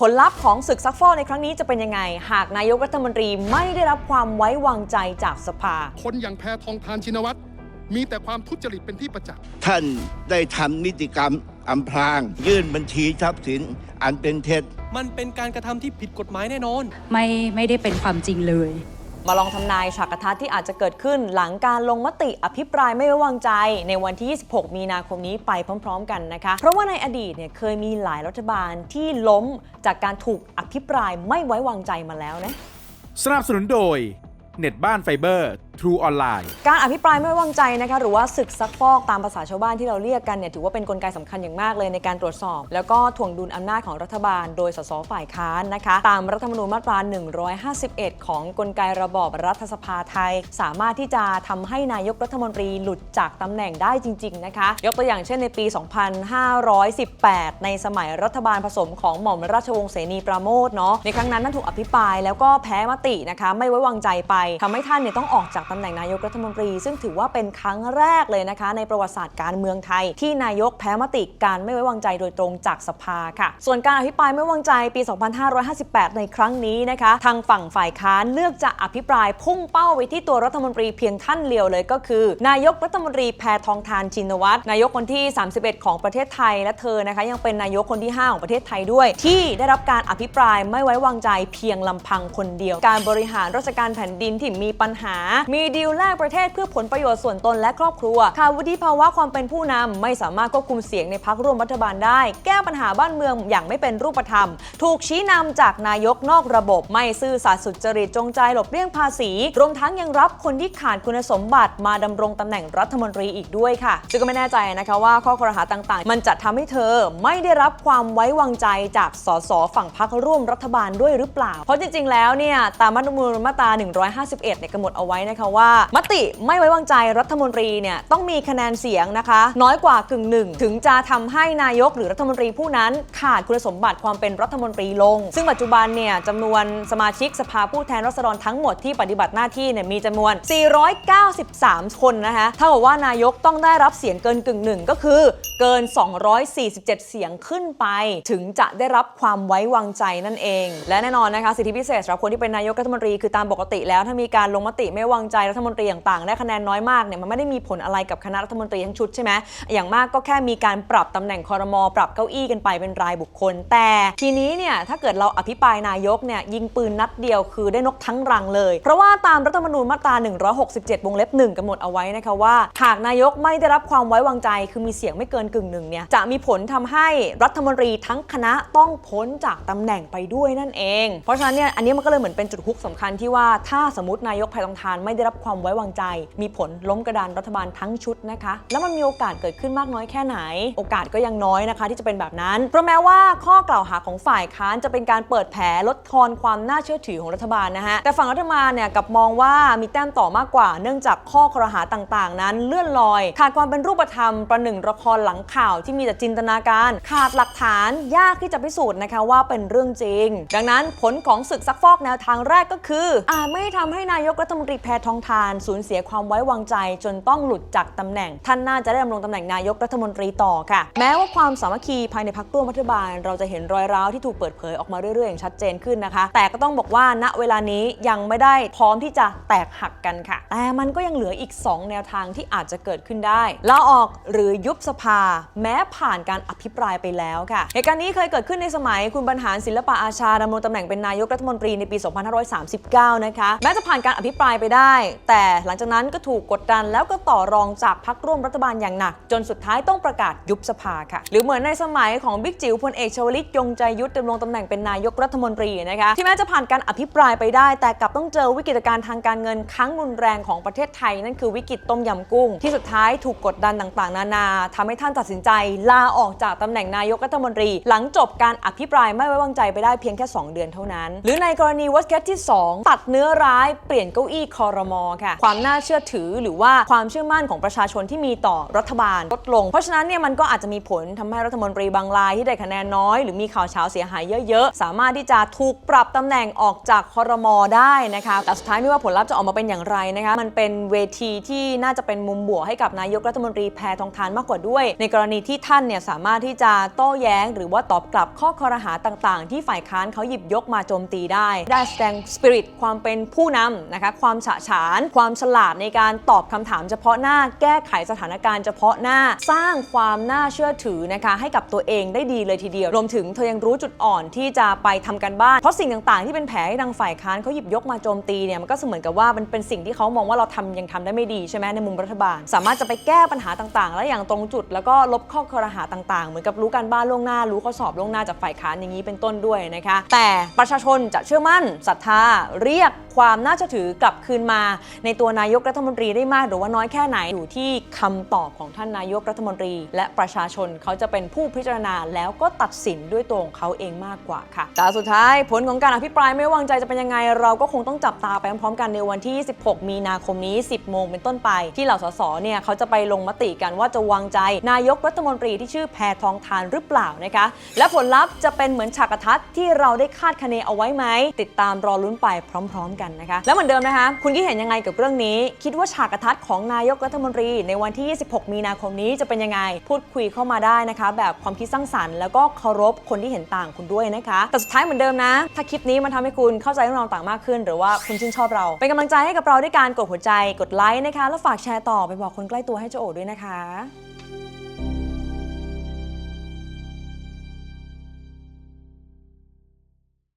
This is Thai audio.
ผลลัพธ์ของศึกซักฟอกในครั้งนี้จะเป็นยังไง หากนายกรัฐมนตรีไม่ได้รับความไว้วางใจจากสภา คนอย่างแพทองทานชินวัตรมีแต่ความทุจริตเป็นที่ประจักษ์ท่านได้ทำนิติกรรมอำพราง ยื่นบัญชีทรัพย์สินอันเป็นเท็จ มันเป็นการกระทำที่ผิดกฎหมายแน่นอน ไม่ไม่ได้เป็นความจริงเลย มาลองทำนายฉากทัศน์ที่อาจจะเกิดขึ้นหลังการลงมติอภิปรายไม่ไว้วางใจ ในวันที่ 26 มีนาคมนี้ไปพร้อม ๆ กันนะคะ เพราะว่าในอดีตเนี่ยเคยมีหลายรัฐบาลที่ล้มจากการถูกอภิปรายไม่ไว้วางใจมาแล้วนะ สนับสนุนโดย เน็ตบ้านไฟเบอร์ True ออนไลน์การอภิปรายไม่ไว้วางใจนะคะหรือว่าศึกซักฟอกตามภาษาชาวบ้านที่เราเรียกกันเนี่ยถือว่าเป็นนกลไกสำคัญอย่างมากเลยในการตรวจสอบ แล้วก็ถ่วงดุลอำนาจของรัฐบาล โดยสสฝ่ายค้านนะคะตามรัฐธรรมนูญมาตรา 151 ของกลไกระบอบรัฐสภาไทย สามารถที่จะทำให้นายกรัฐมนตรีหลุดจากตำแหน่งได้จริง ๆ นะคะ ยกตัวอย่างเช่นในปี 2518 ในสมัยรัฐบาลผสมของหม่อมราชวงศ์เสนีปราโมทเนาะในครั้งนั้นท่านถูกอภิปรายแล้วก็แพ้มตินะคะไม่ไว้วางใจไปทำให้ท่านเนี่ยต้องออกจากตำแหน่งนายกรัฐมนตรี ซึ่งถือว่าเป็นครั้งแรกเลยนะคะ ในประวัติศาสตร์การเมืองไทย ที่นายกแพ้มติการไม่ไว้วางใจโดยตรงจากสภาค่ะ ส่วนการอภิปรายไม่ไว้วางใจปี 2558 ในครั้งนี้นะคะ ทางฝั่งฝ่ายค้านเลือกจะอภิปรายพุ่งเป้าไปที่ตัวรัฐมนตรีเพียงท่านเดียวเลยก็คือ นายกรัฐมนตรีแพทองทานชินวัตรนายกคนที่ 31 ของประเทศไทยและเธอนะคะ ยังเป็นนายกคนที่ 5 ของประเทศไทยด้วย ที่ได้รับการอภิปรายไม่ไว้วางใจเพียงลำพังคนเดียว การบริหารราชการแผ่นดินที่มีปัญหามีดีลแลกประเทศเพื่อผลประโยชน์ส่วนตนและครอบครัวขาดวุฒิภาวะความเป็นผู้นำไม่สามารถควบคุมเสียงในพักร่วมรัฐบาลได้ แก้ปัญหาบ้านเมืองอย่างไม่เป็นรูปธรรม ถูกชี้นำจากนายกนอกระบบ ไม่ซื่อสัตย์สุจริตจงใจหลบเลี่ยงภาษี รวมทั้งยังรับคนที่ขาดคุณสมบัติมาดำรงตำแหน่งรัฐมนตรีอีกด้วยค่ะซึ่งก็ไม่แน่ใจนะคะว่าข้อกล่าวหาต่างๆ มันจะทำให้เธอไม่ได้รับความไว้วางใจจากสสฝั่งพรรคร่วมรัฐบาลด้วยหรือเปล่า เพราะจริงๆ แล้วเนี่ยตามรัฐธรรมนูญมาตรา 151เนี่ยกำหนดเอาไว้นะคะว่ามติไม่ไว้วางใจรัฐมนตรีเนี่ยต้องมีคะแนนเสียงนะคะ น้อยกว่ากึ่งหนึ่งถึงจะทำให้นายกหรือรัฐมนตรีผู้นั้นขาดคุณสมบัติความเป็นรัฐมนตรีลง ซึ่งปัจจุบันเนี่ยจำนวนสมาชิกสภาผู้แทนราษฎรทั้งหมดที่ปฏิบัติหน้าที่เนี่ยมีจำนวน 493 คนนะคะเท่ากับว่านายกต้องได้รับเสียงเกินกึ่งหนึ่งก็คือเกิน 247 เสียงขึ้นไป ถึงจะได้รับความไว้วางใจนั่นเอง และแน่นอนนะคะสิทธิพิเศษสำหรับคนที่เป็นนายกรัฐมนตรีคือตามปกติแล้วถ้ามีการลงมติไม่ไว้วางใจรัฐมนตรีต่างๆได้คะแนนน้อยมากเนี่ยมันไม่ได้มีผลอะไรกับคณะรัฐมนตรีทั้งชุดใช่ไหมอย่างมากก็แค่มีการปรับตำแหน่งคอรมอปรับเก้าอี้กันไปเป็นรายบุคคล แต่ทีนี้เนี่ยถ้าเกิดเราอภิปรายนายกเนี่ยยิงปืนนัดเดียวคือได้นกทั้งรังเลย เพราะว่าตามรัฐธรรมนูญมาตรา 167 วงเล็บหนึ่งกำหนดเอาไว้นะคะว่า หากนายกไม่ได้รับความไว้วางใจ คือมีเสียงไม่เกินกึ่งหนึ่งเนี่ยจะมีผลทำให้รัฐมนตรีทั้งคณะต้องพ้นจากตำแหน่งไปด้วยนั่นเอง เพราะฉะนั้นเนี่ยอันนี้มันก็เลยเหมือนเป็นจุดฮุกสำคัญที่ว่าถ้าสมมตินายกแพทองทานไม่ได้รับความไว้วางใจ มีผลล้มกระดานรัฐบาลทั้งชุดนะคะ แล้วมันมีโอกาสเกิดขึ้นมากน้อยแค่ไหน โอกาสก็ยังน้อยนะคะ ที่จะเป็นแบบนั้น เพราะแม้ว่าข้อกล่าวหาของฝ่ายค้านจะเป็นการเปิดแผลลดทอนความน่าเชื่อถือของรัฐบาลนะฮะ แต่ฝั่งรัฐบาลเนี่ยกับมองว่ามีแต้มต่อมากกว่า เนื่องจากข้อกล่าวหาต่างๆ นั้นเลื่อนลอย ขาดความเป็นรูปธรรม ประหนึ่งละครหลังข่าวที่มีแต่จินตนาการ ขาดหลักฐานยากที่จะพิสูจน์นะคะว่าเป็นเรื่องจริง ดังนั้นผลของศึกซักฟอกแนวทางแรกก็คืออาจไม่ทำให้นายกรัฐมนตรีแพทองทาน สูญเสียความไว้วางใจ จนต้องหลุดจากตำแหน่ง ท่านน่าจะได้ดำรงตำแหน่งนายกรัฐมนตรีต่อค่ะ แม้ว่าความสามัคคีภายในพักร่วมรัฐบาล เราจะเห็นรอยร้าวที่ถูกเปิดเผยออกมาเรื่อยๆอย่างชัดเจนขึ้นนะคะ แต่ก็ต้องบอกว่าณเวลานี้ยังไม่ได้พร้อมที่จะแตกหักกันค่ะ แต่มันก็ยังเหลืออีก 2 แนวทางที่อาจจะเกิดขึ้นได้ลาออกหรือยุบสภา แม้ผ่านการอภิปรายไปแล้วค่ะเหตุการณ์นี้เคยเกิดขึ้นในสมัยคุณบรรหารศิลปะอาชาดำรงตำแหน่งเป็นนายกรัฐมนตรีในปี 2539 นะคะแม้จะผ่านการอภิปรายไปได้แต่หลังจากนั้นก็ถูกกดดันแล้วก็ต่อรองจากพรรคร่วมรัฐบาลอย่างหนัก จนสุดท้ายต้องประกาศยุบสภาค่ะ หรือเหมือนในสมัยของบิ๊กจิ๋วพลเอกชวลิตยงใจยุทธดำรงตำแหน่งเป็นนายกรัฐมนตรีนะคะที่แม้จะผ่านการอภิปรายไปได้ แต่กลับต้องเจอวิกฤตการณ์ทางการเงินครั้งรุนแรงของประเทศไทยนั่นคือวิกฤตต้มยำกุ้ง ที่สุดท้ายถูกกดดันต่างๆ นานาทำให้ท่านตัดสินใจ ลาออกจากตำแหน่งนายกรัฐมนตรี หลังจบการอภิปรายไม่ไว้วางใจไปได้เพียงแค่ 2 เดือนเท่านั้น หรือในกรณีวัดแคทที่ 2 ตัดเนื้อร้ายเปลี่ยนเก้าอี้คอรมค่ะ ความน่าเชื่อถือหรือว่าความเชื่อมั่นของประชาชนที่มีต่อรัฐบาลลดลง เพราะฉะนั้นเนี่ยมันก็อาจจะมีผลทำให้รัฐมนตรีบางรายที่ได้คะแนนน้อย หรือมีข่าวเช้าเสียหายเยอะๆ สามารถที่จะถูกปรับตำแหน่งออกจากคอรมอได้นะคะแต่สุดท้ายไม่ว่าผลลัพธ์จะออกมาเป็นอย่างไรนะคะมันเป็นเวทีที่น่าจะเป็นมุมบวกให้กับนายกรัฐมนตรีแพทองทานมากกว่าด้วย ในกรณีที่ท่านเนี่ยสามารถที่จะโต้แย้ง หรือว่าตอบกลับข้อคอรหาต่างๆ ที่ฝ่ายค้านเขาหยิบยกมาโจมตีได้ ได้แสดงสปิริตความเป็นผู้นำนะคะความฉะฉาน ความฉลาดในการตอบคำถามเฉพาะหน้า แก้ไขสถานการณ์เฉพาะหน้า สร้างความน่าเชื่อถือนะคะ ให้กับตัวเองได้ดีเลยทีเดียว รวมถึงเธอยังรู้จุดอ่อนที่จะไปทำกันบ้าน เพราะสิ่งต่างๆ ที่เป็นแผลให้ทางฝ่ายค้านเขาหยิบยกมาโจมตีเนี่ย มันก็เสมือนกับว่ามันเป็นสิ่งที่เขามองว่าเราทำยังทำได้ไม่ดีใช่ไหมในมุมรัฐบาล สามารถจะไปแก้ปัญหาต่างๆ และอย่างตรงจุด แล้วก็ลบข้อคอรหาต่างๆ เหมือนกับรู้การบ้านล่วงหน้า รู้ข้อสอบล่วงหน้าจากฝ่ายค้านอย่างนี้เป็นต้นด้วยนะคะ แต่ประชาชนจะเชื่อมั่นศรัทธาเรียกความน่าเชื่อถือกลับคืนมาในตัวนายกรัฐมนตรีได้มาก หรือว่าน้อยแค่ไหนอยู่ที่คำตอบของท่านนายกรัฐมนตรี และประชาชนเขาจะเป็นผู้พิจารณาแล้วก็ตัดสินด้วยตัวของเขาเองมากกว่าค่ะแต่สุดท้ายผลของการอภิปรายไม่วางใจจะเป็นยังไง เราก็คงต้องจับตาไปพร้อมๆกันในวันที่ 16 มีนาคมนี้ 10 โมงเป็นต้นไป ที่เหล่าสสเนี่ยเขาจะไปลงมติกันว่าจะวางใจ นายกรัฐมนตรีที่ชื่อแพทองทานหรือเปล่านะคะและผลลัพธ์จะเป็นเหมือนฉากทัศน์ที่เราได้คาดคะเนเอาไว้ไหมติดตามรอลุ้นไปพร้อม ๆ กันนะคะ แล้วเหมือนเดิมนะคะ คุณคิดเห็นยังไงกับเรื่องนี้ คิดว่าฉากกระทัดของนายกรัฐมนตรี ในวันที่ 26 มีนาคมนี้จะเป็นยังไง พูดคุยเข้ามาได้นะคะ แบบความคิดสร้างสรรค์แล้วก็เคารพคนที่เห็นต่างคุณด้วยนะคะ แต่สุดท้ายเหมือนเดิมนะ ถ้าคลิปนี้มันทำให้คุณเข้าใจเรื่องราวต่างมากขึ้น หรือว่าคุณชื่นชอบเรา เป็นกำลังใจให้กับเราด้วยการกดหัวใจ กดไลค์นะคะ แล้วฝากแชร์ต่อไปบอกคนใกล้ตัวให้เจ้าโอด้วยนะคะ